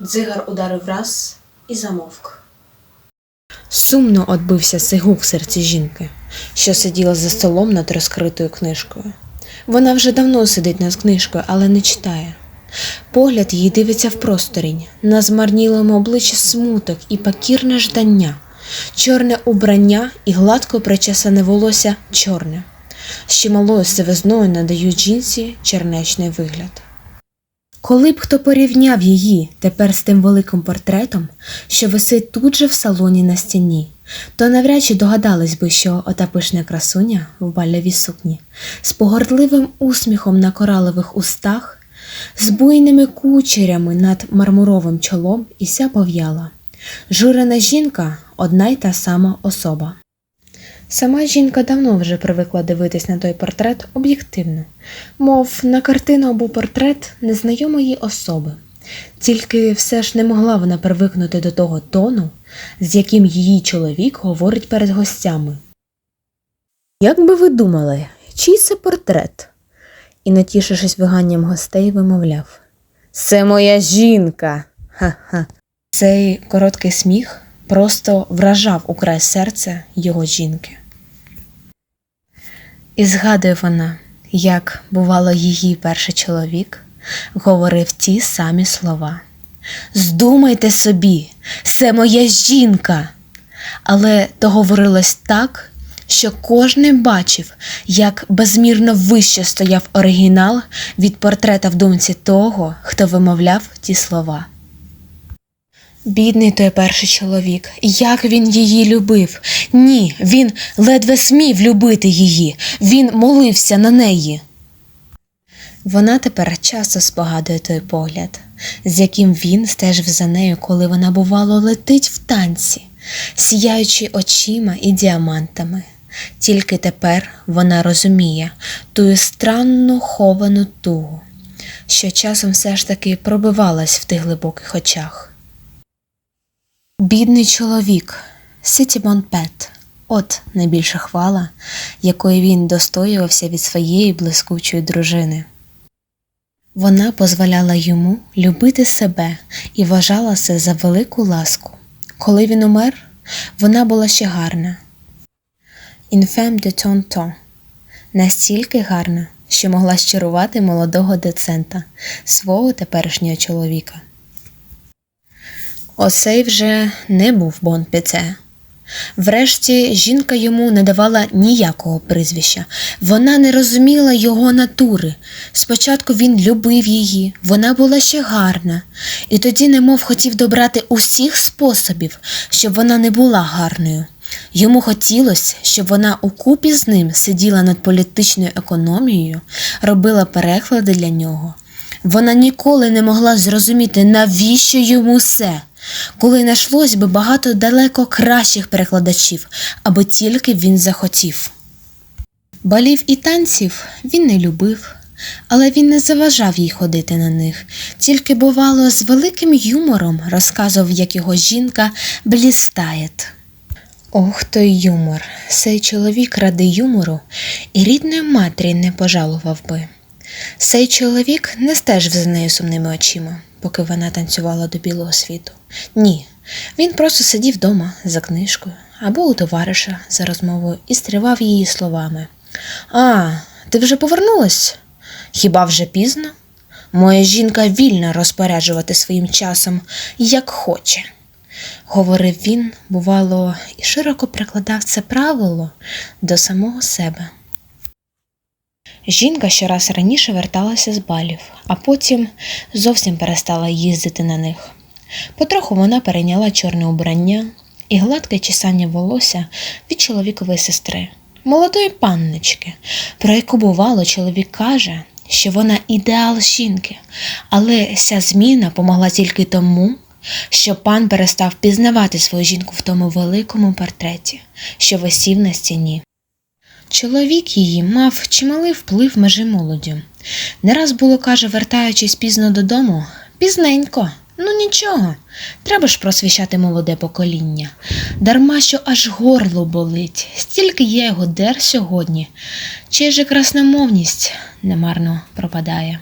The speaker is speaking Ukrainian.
Дзигар ударив раз і замовк. Сумно отбився цей в серці жінки, що сиділа за столом над розкритою книжкою. Вона вже давно сидить над книжкою, але не читає. Погляд її дивиться в просторінь, на змарнілому обличчі смуток і покірне ждання, чорне убрання і гладко причесане волосся чорне, що малою сивизною надають жінці чернечний вигляд. Коли б хто порівняв її тепер з тим великим портретом, що висить тут же в салоні на стіні, то навряд чи догадались би, що ота пишна красуня в балявій сукні з погордливим усміхом на коралових устах, з буйними кучерями над мармуровим чолом і ся пов'яла. Журена жінка одна й та сама особа. Сама жінка давно вже привикла дивитись на той портрет об'єктивно, мов на картину або портрет незнайомої особи. Тільки все ж не могла вона привикнути до того тону, з яким її чоловік говорить перед гостями. Як би ви думали, чий це портрет? І, натішившись виганням гостей, вимовляв Це моя жінка. Ха-ха. Цей короткий сміх просто вражав у край серця його жінки. І згадує вона, як, бувало, її перший чоловік говорив ті самі слова. Здумайте собі, це моя жінка. Але то говорилось так, що кожен бачив, як безмірно вище стояв оригінал від портрета в думці того, хто вимовляв ті слова. Бідний той перший чоловік, як він її любив. Ні, він ледве смів любити її, він молився на неї. Вона тепер часто спогадує той погляд, з яким він стежив за нею, коли вона, бувало, летить в танці, сіяючи очима і діамантами. Тільки тепер вона розуміє тую странну ховану тугу, що часом все ж таки пробивалась в тих глибоких очах. Бідний чоловік, Сітімон Пет, от найбільша хвала, якої він достоювався від своєї блискучої дружини. Вона дозволяла йому любити себе і вважала це за велику ласку. Коли він умер, вона була ще гарна. Інфем де тонто настільки гарна, що могла щарувати молодого децента, свого теперішнього чоловіка. Оцей вже не був Бон Піце. Врешті жінка йому не давала ніякого прізвища. Вона не розуміла його натури. Спочатку він любив її, вона була ще гарна, і тоді немов хотів добрати усіх способів, щоб вона не була гарною. Йому хотілося, щоб вона укупі з ним сиділа над політичною економією, робила переклади для нього. Вона ніколи не могла зрозуміти, навіщо йому це, коли нашлось би багато далеко кращих перекладачів, аби тільки він захотів. Балів і танців він не любив, але він не заважав їй ходити на них, тільки, бувало, з великим юмором розказував, як його жінка блістає. Ох, той юмор, цей чоловік ради юмору і рідної матері не пожалував би. Цей чоловік не стежив за нею сумними очима, поки вона танцювала до білого світу. Ні, він просто сидів вдома за книжкою або у товариша за розмовою і стривав її словами. А, ти вже повернулась? Хіба вже пізно? Моя жінка вільна розпоряджувати своїм часом, як хоче. Говорив він, бувало, і широко прикладав це правило до самого себе. Жінка щораз раніше верталася з балів, а потім зовсім перестала їздити на них. Потроху вона перейняла чорне убрання і гладке чесання волосся від чоловікової сестри, молодої панночки, про яку бувало чоловік каже, що вона ідеал жінки, але ця зміна помогла тільки тому, що пан перестав пізнавати свою жінку в тому великому портреті, що висів на стіні. Чоловік її мав чималий вплив межі молоддю. Не раз було, каже, вертаючись пізно додому, пізненько. Ну нічого, треба ж просвіщати молоде покоління. Дарма що аж горло болить, стільки є його дер сьогодні, чия же красномовність немарно пропадає.